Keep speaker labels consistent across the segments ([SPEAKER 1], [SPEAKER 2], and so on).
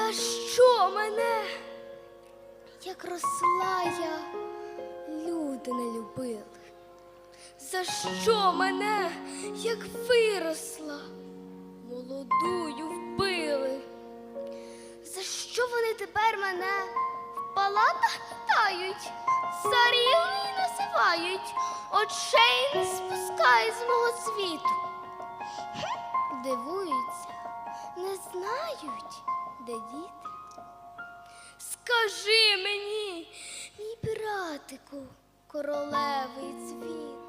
[SPEAKER 1] За що мене, як росла я, люди не любили? За що мене, як виросла, молодую вбили? За що вони тепер мене в палатах питають, царівною називають, очей не спускають з мого світу? Дивуються, не знають, де діти. Скажи мені, мій братику, королевий цвіт.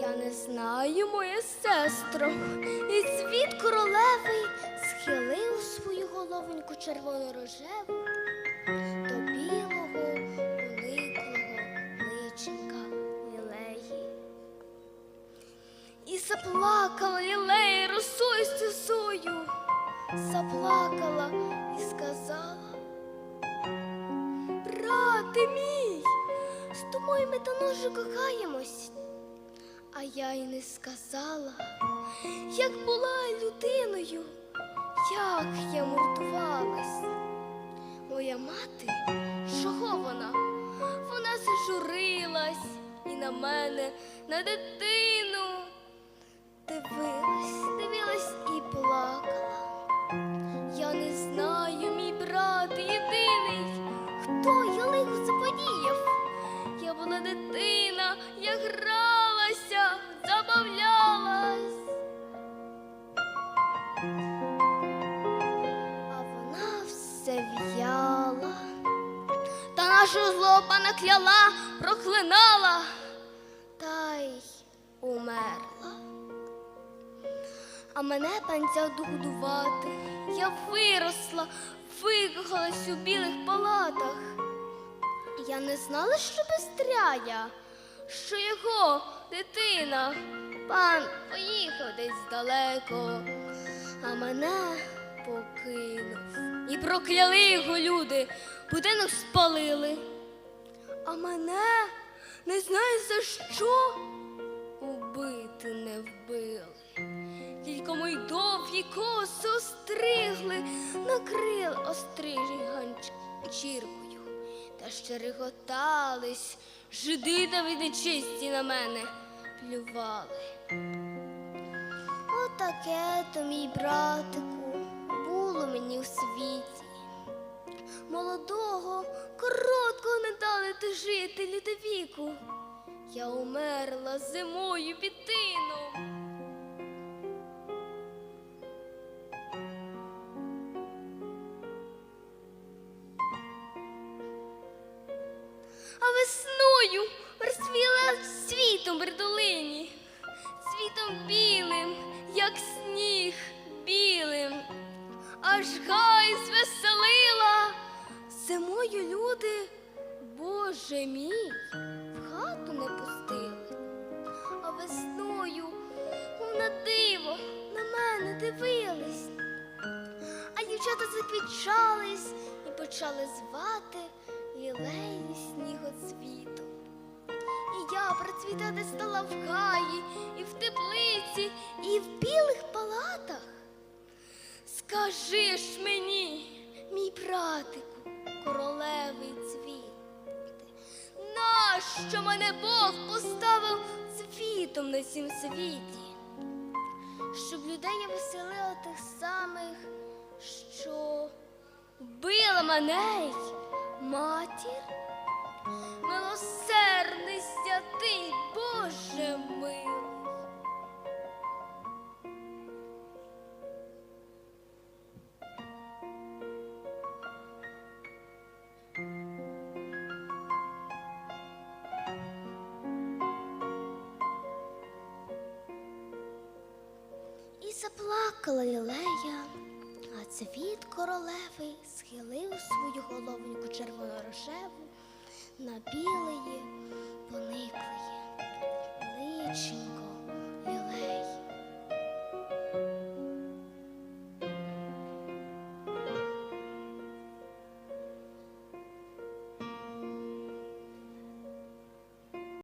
[SPEAKER 1] Я не знаю, моя сестро, і цвіт королевий схилив свою головоньку червоно-рожеву до білого, униклого личинка лілеї. І заплакала лілея росою стезою, заплакала і сказала. Брате мій, з тобою ми давно кохаємось. А я й не сказала, як була людиною, як я мордувалась. Моя мати, чого вона? Вона зажурилась і на мене, на дитину. Дивилась, дивилась та нашу злоба накляла, проклинала, та й умерла. А мене панця догодувати. Я виросла, викохалась у білих палатах. Я не знала, що безстряя, що його дитина, пан поїхав десь далеко, а мене покинув. І прокляли його люди, будинок спалили. А мене не знаю за що убити не вбили. Тільки мої довгі коси остригли, накрили острижень ганчіркою. Та ще реготались, жиди та нечисті на мене плювали. Отаке то, мій братику, мені у світі. Молодого, короткого не дали ти жити літовіку. Я умерла зимою під тином. а весною розцвіла світом при долині, світом білим, аж гай звеселила. Зимою люди, Боже мій, в хату не пустили, а весною, на диво, на мене дивились. А дівчата заквічались і почали звати лілеї снігоцвіту. І я процвітати стала в гаї, і в теплиці, Скажи ж мені, мій братику, королевий цвіт, нащо мене Бог поставив цвітом на цім світі? Щоб людей я веселила тих самих, що била мене матір. Милосердний заплакала лілея, а цвіт королевий схилив свою головоньку червоно-рожеву на білеї, пониклеє личиня.